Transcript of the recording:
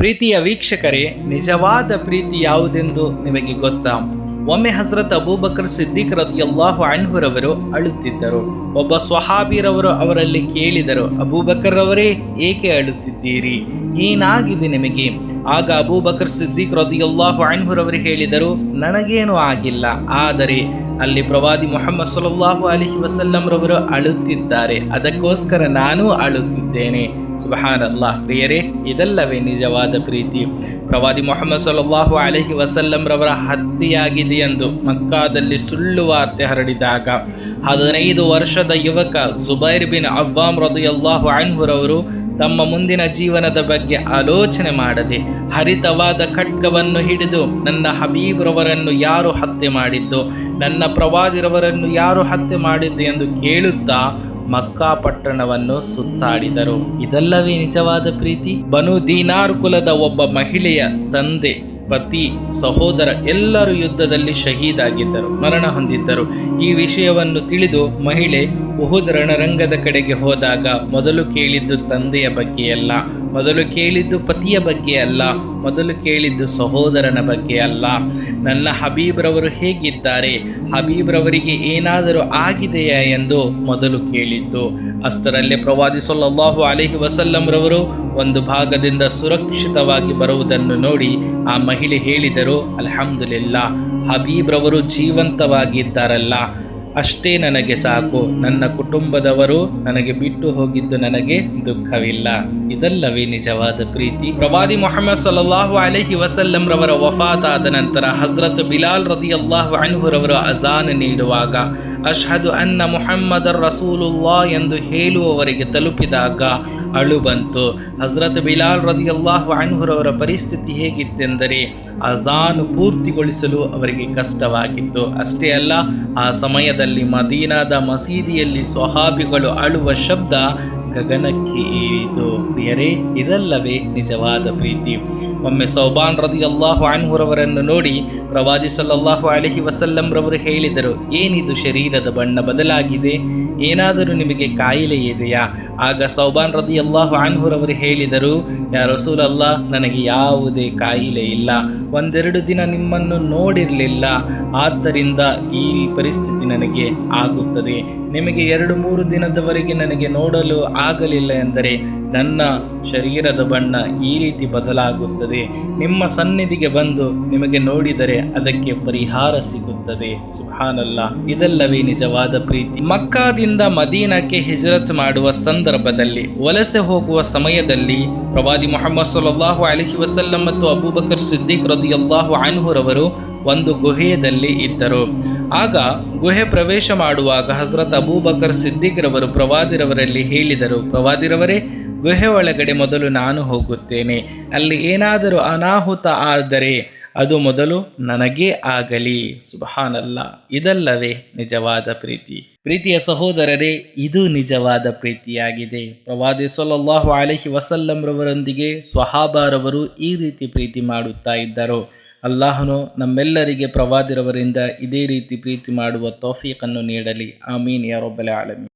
ಪ್ರೀತಿಯ ವೀಕ್ಷಕರೇ, ನಿಜವಾದ ಪ್ರೀತಿ ಯಾವುದೆಂದು ನಿಮಗೆ ಗೊತ್ತಾ? ಒಮ್ಮೆ ಹಜರತ್ ಅಬೂಬಕರ್ ಸಿದ್ದಿಕ್ ರದಿಯಲ್ಲಾಹು ಅಣ್ಹುರವರು ಅಳುತ್ತಿದ್ದರು. ಒಬ್ಬ ಸ್ವಹಾಬಿರವರು ಅವರಲ್ಲಿ ಕೇಳಿದರು, ಅಬೂಬಕರ್ ಅವರೇ ಏಕೆ ಅಳುತ್ತಿದ್ದೀರಿ? ಏನಾಗಿದೆ ನಿಮಗೆ? ಆಗ ಅಬೂಬಕರ್ ಸಿದ್ದಿಕ್ ರದಿಯಲ್ಲಾಹು ಅನ್ಹುರವರು ಹೇಳಿದರು, ನನಗೇನು ಆಗಿಲ್ಲ, ಆದರೆ ಅಲ್ಲಿ ಪ್ರವಾದಿ ಮೊಹಮ್ಮದ್ ಸಲ್ಲಲ್ಲಾಹು ಅಲಿ ವಸಲ್ಲಂರವರು ಅಳುತ್ತಿದ್ದಾರೆ. ಅದಕ್ಕೋಸ್ಕರ ನಾನೂ ಅಳುತ್ತಿದ್ದೇನೆ. ಸುಬಹಾನ್ ಅಲ್ಲಾ ಪ್ರಿಯರೇ, ಇದಲ್ಲವೇ ನಿಜವಾದ ಪ್ರೀತಿ. ಪ್ರವಾದಿ ಮೊಹಮ್ಮದ್ ಸಲ್ಲಲ್ಲಾಹು ಅಲಹಿ ವಸಲ್ಲಂ ರವರ ಹತ್ಯೆಯಾಗಿದೆ ಎಂದು ಮಕ್ಕಾದಲ್ಲಿ ಸುಳ್ಳು ವಾರ್ತೆ ಹರಡಿದಾಗ ಹದಿನೈದು ವರ್ಷದ ಯುವಕ ಜುಬೈರ್ ಬಿನ್ ಅವ್ವಾಮ್ ರದಿಯಲ್ಲಾಹು ಅನ್ಹುರವರು ತಮ್ಮ ಮುಂದಿನ ಜೀವನದ ಬಗ್ಗೆ ಆಲೋಚನೆ ಮಾಡದೆ ಹರಿತವಾದ ಖಡ್ಗವನ್ನು ಹಿಡಿದು ನನ್ನ ಹಬೀಬ್ರವರನ್ನು ಯಾರು ಹತ್ಯೆ ಮಾಡಿದ್ದು, ನನ್ನ ಪ್ರವಾದಿರವರನ್ನು ಯಾರು ಹತ್ಯೆ ಮಾಡಿದ್ದು ಎಂದು ಕೇಳುತ್ತಾ ಮಕ್ಕಾ ಪಟ್ಟಣವನ್ನು ಸುತ್ತಾಡಿದರು. ಇದಲ್ಲವೇ ನಿಜವಾದ ಪ್ರೀತಿ? ಬನು ದೀನಾರ್ ಕುಲದ ಒಬ್ಬ ಮಹಿಳೆಯ ತಂದೆ ಪತಿ ಸಹೋದರ ಎಲ್ಲರೂ ಯುದ್ಧದಲ್ಲಿ ಶಹೀದಾಗಿದ್ದರು, ಮರಣ ಹೊಂದಿದ್ದರು. ಈ ವಿಷಯವನ್ನು ತಿಳಿದು ಮಹಿಳೆ ಉಹುದ್ ರಣರಂಗದ ಕಡೆಗೆ ಹೋದಾಗ ಮೊದಲು ಕೇಳಿದ್ದು ತಂದೆಯ ಬಗ್ಗೆ ಅಲ್ಲ, ಮೊದಲು ಕೇಳಿದ್ದು ಪತಿಯ ಬಗ್ಗೆ ಅಲ್ಲ, ಮೊದಲು ಕೇಳಿದ್ದು ಸಹೋದರನ ಬಗ್ಗೆ ಅಲ್ಲ. ನನ್ನ ಹಬೀಬ್ರವರು ಹೇಗಿದ್ದಾರೆ, ಹಬೀಬ್ರವರಿಗೆ ಏನಾದರೂ ಆಗಿದೆಯಾ ಎಂದು ಮೊದಲು ಕೇಳಿದ್ದು. ಅಷ್ಟರಲ್ಲೇ ಪ್ರವಾದಿ ಸಲ್ಲಲ್ಲಾಹು ಅಲಹಿ ವಸಲ್ಲಂರವರು ಒಂದು ಭಾಗದಿಂದ ಸುರಕ್ಷಿತವಾಗಿ ಬರುವುದನ್ನು ನೋಡಿ ಆ ಮಹಿಳೆ ಹೇಳಿದರು, ಅಲ್ಹಮ್ದುಲಿಲ್ಲಾ ಹಬೀಬ್ರವರು ಜೀವಂತವಾಗಿದ್ದಾರಲ್ಲ, ಅಷ್ಟೇ ನನಗೆ ಸಾಕು. ನನ್ನ ಕುಟುಂಬದವರು ನನಗೆ ಬಿಟ್ಟು ಹೋಗಿದ್ದು ನನಗೆ ದುಃಖವಿಲ್ಲ. ಇದಲ್ಲವೇ ನಿಜವಾದ ಪ್ರೀತಿ. ಪ್ರವಾದಿ ಮೊಹಮ್ಮದ್ ಸಲ್ಲಲ್ಲಾಹು ಅಲಹಿ ವಸಲ್ಲಂ ರವರ ಆದ ನಂತರ ಹಜರತ್ ಬಿಲಾಲ್ ರದಿಯಲ್ಲಾಹು ಅನ್ಹುರವರು ಅಜಾನ್ ನೀಡುವಾಗ ಅಷ್ಹದು ಅನ್ನ ಮುಹಮ್ಮದರ್ ರಸೂಲುಲ್ಲಾ ಎಂದು ಹೇಳುವವರಿಗೆ ತಲುಪಿದಾಗ ಅಳು ಬಂತು ಹಜರತ್ ಬಿಲಾಲ್ ರದಿಯಲ್ಲಾಹು ಅನ್ಹುರವರ ಪರಿಸ್ಥಿತಿ ಹೇಗಿತ್ತೆಂದರೆ ಅಜಾನ್ ಪೂರ್ತಿಗೊಳಿಸಲು ಅವರಿಗೆ ಕಷ್ಟವಾಗಿತ್ತು. ಅಷ್ಟೇ ಅಲ್ಲ, ಆ ಸಮಯದಲ್ಲಿ ಮದೀನಾದ ಮಸೀದಿಯಲ್ಲಿ ಸ್ವಹಾಬಿಗಳು ಅಳುವ ಶಬ್ದ ಗಗನಕ್ಕೆ ಏರಿತು ಪ್ರಿಯರೇ, ಇದಲ್ಲವೇ ನಿಜವಾದ ಪ್ರೀತಿ. ಒಮ್ಮೆ ಸೌಬಾನ್ ರದಿ ಅಲ್ಲಾಹು ಅನ್ಹುರವರನ್ನು ನೋಡಿ ಪ್ರವಾದಿ ಸಲ್ಲಲ್ಲಾಹು ಅಲಹಿ ವಸಲ್ಲಂ ರವರು ಹೇಳಿದರು, ಏನಿದು ಶರೀರದ ಬಣ್ಣ ಬದಲಾಗಿದೆ? ಏನಾದರೂ ನಿಮಗೆ ಕಾಯಿಲೆ ಇದೆಯಾ? ಆಗ ಸೌಬಾನ್ ರದಿ ಅಲ್ಲಾಹು ಅನ್ಹುರವರು ಹೇಳಿದರು, ಯಾ ರಸೂಲಲ್ಲ ನನಗೆ ಯಾವುದೇ ಕಾಯಿಲೆ ಇಲ್ಲ, ಒಂದೆರಡು ದಿನ ನಿಮ್ಮನ್ನು ನೋಡಿರಲಿಲ್ಲ, ಆದ್ದರಿಂದ ಈ ಪರಿಸ್ಥಿತಿ ನನಗೆ ಆಗುತ್ತದೆ. ನಿಮಗೆ ಎರಡು ಮೂರು ದಿನದವರೆಗೆ ನನಗೆ ನೋಡಲು ಆಗಲಿಲ್ಲ ಎಂದರೆ ನನ್ನ ಶರೀರದ ಬಣ್ಣ ಈ ರೀತಿ ಬದಲಾಗುತ್ತದೆ. ನಿಮ್ಮ ಸನ್ನಿಧಿಗೆ ಬಂದು ನಿಮಗೆ ನೋಡಿದರೆ ಅದಕ್ಕೆ ಪರಿಹಾರ ಸಿಗುತ್ತದೆ. ಸುಹಾನಲ್ಲ ಇದೆಲ್ಲವೇ ನಿಜವಾದ ಪ್ರೀತಿ. ಮಕ್ಕಾದಿಂದ ಮದೀನಕ್ಕೆ ಹಿಜರತ್ ಮಾಡುವ ಸಂದರ್ಭದಲ್ಲಿ, ವಲಸೆ ಹೋಗುವ ಸಮಯದಲ್ಲಿ ಪ್ರವಾದಿ ಮೊಹಮ್ಮದ್ ಸಲ್ಲಾಹು ಅಲಹಿ ವಸಲ್ಲಂ ಮತ್ತು ಅಬೂಬಕರ್ ಸಿದ್ದಿಕ್ ರದಿಯಲ್ಲಾಹು ಅನ್ಹುರವರು ಒಂದು ಗುಹೆಯಲ್ಲಿ ಇದ್ದರು. ಆಗ ಗುಹೆ ಪ್ರವೇಶ ಮಾಡುವಾಗ ಹಜರತ್ ಅಬೂಬಕರ್ ಸಿದ್ದಿಕ್ರವರು ಪ್ರವಾದಿರವರಲ್ಲಿ ಹೇಳಿದರು, ಪ್ರವಾದಿರವರೇ, ಗುಹೆ ಒಳಗಡೆ ಮೊದಲು ನಾನು ಹೋಗುತ್ತೇನೆ. ಅಲ್ಲಿ ಏನಾದರೂ ಅನಾಹುತ ಆದರೆ ಅದು ಮೊದಲು ನನಗೇ ಆಗಲಿ. ಸುಬಹಾನಲ್ಲ ಇದಲ್ಲವೇ ನಿಜವಾದ ಪ್ರೀತಿ. ಪ್ರೀತಿಯ ಸಹೋದರರೇ, ಇದು ನಿಜವಾದ ಪ್ರೀತಿಯಾಗಿದೆ. ಪ್ರವಾದಿ ಸೊಲ್ಲಾಹು ಅಲಹಿ ವಸಲ್ಲಂರವರೊಂದಿಗೆ ಸ್ವಹಾಬಾರವರು ಈ ರೀತಿ ಪ್ರೀತಿ ಮಾಡುತ್ತಾ ಇದ್ದರು. ಅಲ್ಲಾಹನು ನಮ್ಮೆಲ್ಲರಿಗೆ ಪ್ರವಾದಿರವರಿಂದ ಇದೇ ರೀತಿ ಪ್ರೀತಿ ಮಾಡುವ ತೌಫೀಕನ್ನು ನೀಡಲಿ. ಆಮೀನ್ ಯಾರೊಬ್ಬಲೆ ಆಲಮೀನ್.